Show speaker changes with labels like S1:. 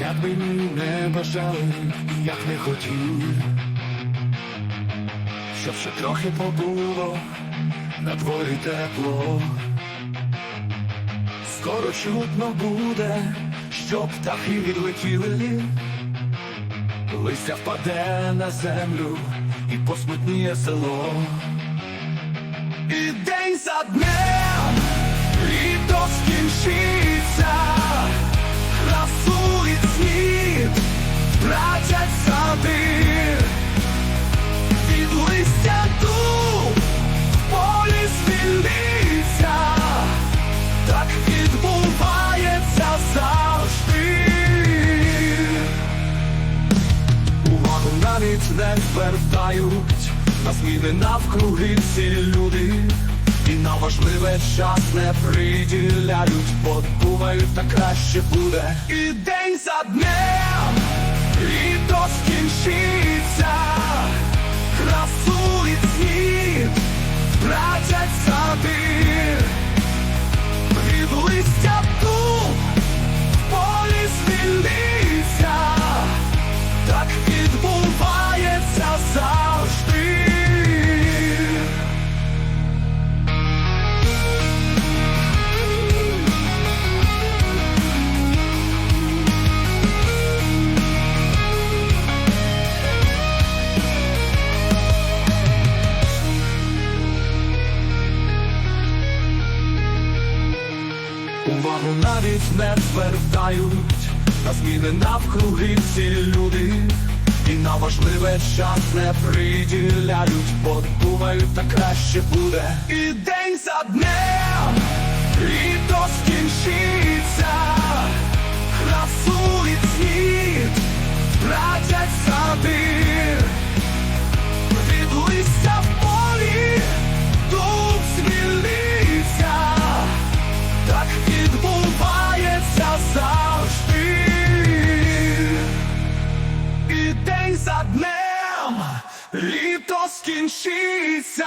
S1: Як би ми не бажали, як не хотів, щоб ще трохи побуло на дворі тепло. Скоро чутно буде, що птахи відлетіли, листя впаде на землю і посмутніє село. І день за днем. Літо скінчиться, красу і цвіт братять сади, від листя дуб в полі звільниться, так відбувається завжди. Увагу навіть не звертають. На зміни навкруги всі люди, і на важливе час не приділяють, подумають, та краще буде. І день за днем і до скінчиться, Увагу навіть не звертають на зміни навкруги всі люди, і на важливе час не приділяють, подумають, та краще буде. І день за днем літо скінчиться.